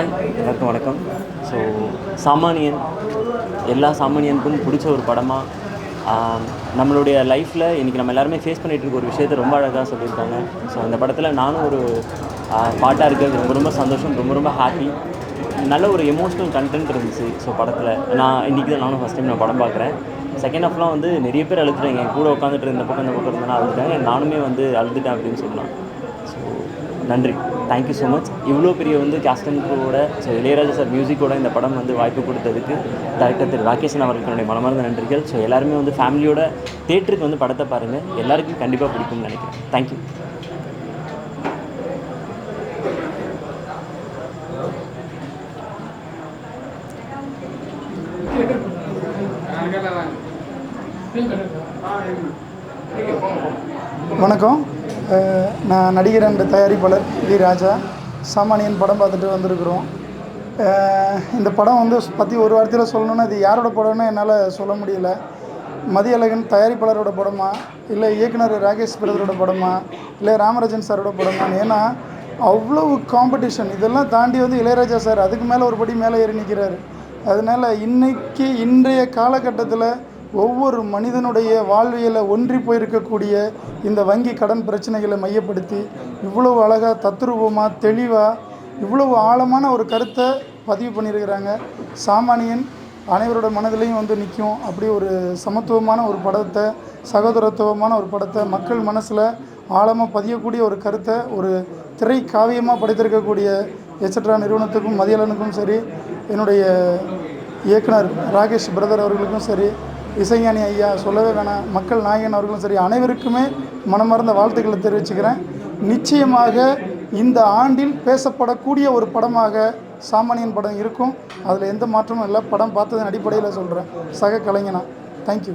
எல்லாருக்கும் வணக்கம். ஸோ சாமானியன் எல்லா சாமானியனுக்கும் பிடிச்ச ஒரு படமாக நம்மளுடைய லைஃப்பில் இன்றைக்கி நம்ம எல்லாருமே ஃபேஸ் பண்ணிகிட்டு இருக்க ஒரு விஷயத்தை ரொம்ப அழகாக சொல்லியிருக்காங்க. ஸோ அந்த படத்தில் நானும் ஒரு பாட்டாக இருக்கிறது ரொம்ப ரொம்ப சந்தோஷம் ரொம்ப ரொம்ப ஹாப்பி நல்ல ஒரு எமோஷ்னல் கண்டென்ட் இருந்துச்சு ஸோ படத்தில். நான் இன்றைக்கி தான் நானும் ஃபஸ்ட் டைம் நான் படம் பார்க்குறேன். செகண்ட் ஹாஃப்லாம் வந்து நிறைய பேர் அழுதுட்டாங்க. என் கூட உட்காந்துட்டு இருந்த பக்கம் இந்த பக்கம் இருந்தேன்னா அழுதுட்டாங்க. நானுமே வந்து அழுதுட்டேன் அப்படின்னு சொல்லலாம். ஸோ நன்றி. தேங்க்யூ ஸோ மச் இவ்வளோ பெரிய வந்து கேஸ்டன் கூட ஸோ இளையராஜா சார் மியூசிக்கோட இந்த படம் வந்து வாய்ப்பு கொடுத்ததுக்கு டேரக்டர் திரு ராகேஷன் அவர்களுக்கு என்னுடைய மனமார்ந்த நன்றிகள். ஸோ எல்லாருமே வந்து ஃபேமிலியோட தேட்டருக்கு வந்து படத்தை பாருங்கள் எல்லாருக்கும் கண்டிப்பாக பிடிக்கும்னு நினைக்கிறேன். தேங்க்யூ வணக்கம். நான் நடிகர் அண்ட் தயாரிப்பாளர் வி ராஜா. சாமானியன் படம் பார்த்துட்டு வந்திருக்கிறோம். இந்த படம் வந்து பற்றி ஒரு வாரத்தில் சொல்லணுன்னா இது யாரோட படம்னு என்னால் சொல்ல முடியல. மதியழகன் தயாரிப்பாளரோட படமா? இல்லை இயக்குனர் ராகேஷ் பிரதரோட படமா? இல்லை ராமராஜன் சாரோட படமா? ஏன்னா அவ்வளவு காம்படிஷன் இதெல்லாம் தாண்டி வந்து இளையராஜா சார் அதுக்கு மேலே ஒரு படி மேலே ஏறி நிற்கிறாரு அதனால் இன்னைக்கு இன்றைய காலகட்டத்தில் ஒவ்வொரு மனிதனுடைய வாழ்வியலை ஒன்றி போயிருக்கக்கூடிய இந்த வங்கி கடன் பிரச்சனைகளை மையப்படுத்தி இவ்வளவு அழகாக தத்ரூபமாக தெளிவாக இவ்வளவு ஆழமான ஒரு கருத்தை பதிவு பண்ணியிருக்கிறாங்க. சாமானியன் அனைவரோட மனதிலையும் வந்து நிற்கும் அப்படி ஒரு சமத்துவமான ஒரு படத்தை சகோதரத்துவமான ஒரு படத்தை மக்கள் மனசில் ஆழமாக பதியக்கூடிய ஒரு கருத்தை ஒரு திரை காவியமாக படைத்திருக்கக்கூடிய எச்சட்ரா நிறுவனத்துக்கும் மதியலனுக்கும் சரி என்னுடைய இயக்குனர் ராகேஷ் பிரதர் அவர்களுக்கும் சரி இசைஞானி ஐயா சொல்லவே வேணாம். மக்கள் நாயகன் அவர்களும் சரி அனைவருக்குமே மனமார்ந்த வாழ்த்துக்களை தெரிவிச்சுக்கிறேன். நிச்சயமாக இந்த ஆண்டில் பேசப்படக்கூடிய ஒரு படமாக சாமானியன் படம் இருக்கும். அதில் எந்த மாற்றமும் இல்லை. படம் பார்த்ததன் அடிப்படையில் சொல்கிறேன் சக கலைஞனா. Thank you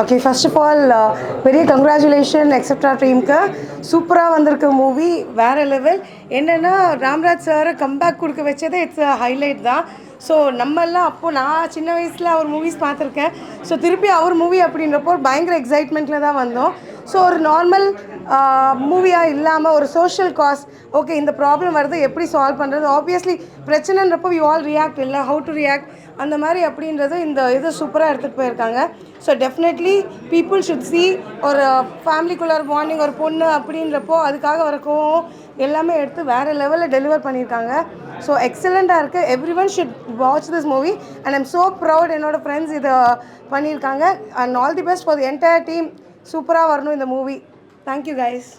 okay first of all பெரிய கங்க்ராச்சுலேஷன் எக்ஸப்டா டீமுக்கு சூப்பராக வந்திருக்க மூவி வேறு லெவல் என்னென்னா ராம்ராஜ் சாரை கம்பேக் கொடுக்க வச்சதே இட்ஸ் ஹைலைட் தான். ஸோ நம்மெல்லாம் அப்போது நான் சின்ன வயசில் அவர் மூவிஸ் பார்த்துருக்கேன். ஸோ திருப்பி அவர் மூவி அப்படின்றப்போ பயங்கர எக்ஸைட்மெண்ட்டில் தான் வந்தோம். ஸோ ஒரு நார்மல் மூவியாக இல்லாமல் ஒரு சோஷியல் காஸ் ஓகே இந்த ப்ராப்ளம் வருது எப்படி சால்வ் பண்ணுறது ஆப்வியஸ்லி பிரச்சனைன்றப்போ யூ ஆல் ரியாக்ட் இல்லை. ஹவு டு ரியாக்ட் அந்த மாதிரி அப்படின்றது இந்த இது சூப்பராக எடுத்துகிட்டு போயிருக்காங்க. So definitely people should see ஒரு ஃபேமிலிக்குள்ளே ஒரு மார்னிங் ஒரு பொண்ணு அப்படின்றப்போ அதுக்காக வர கோவம் எல்லாமே எடுத்து வேறு லெவலில் டெலிவர் பண்ணியிருக்காங்க. ஸோ எக்ஸலண்ட்டாக இருக்குது every one should watch this movie and I'm so proud என்னோடய ஃப்ரெண்ட்ஸ் இதை பண்ணியிருக்காங்க. And all the best for the entire team சூப்பராக வரணும் இந்த மூவி தேங்க்யூ கைஸ்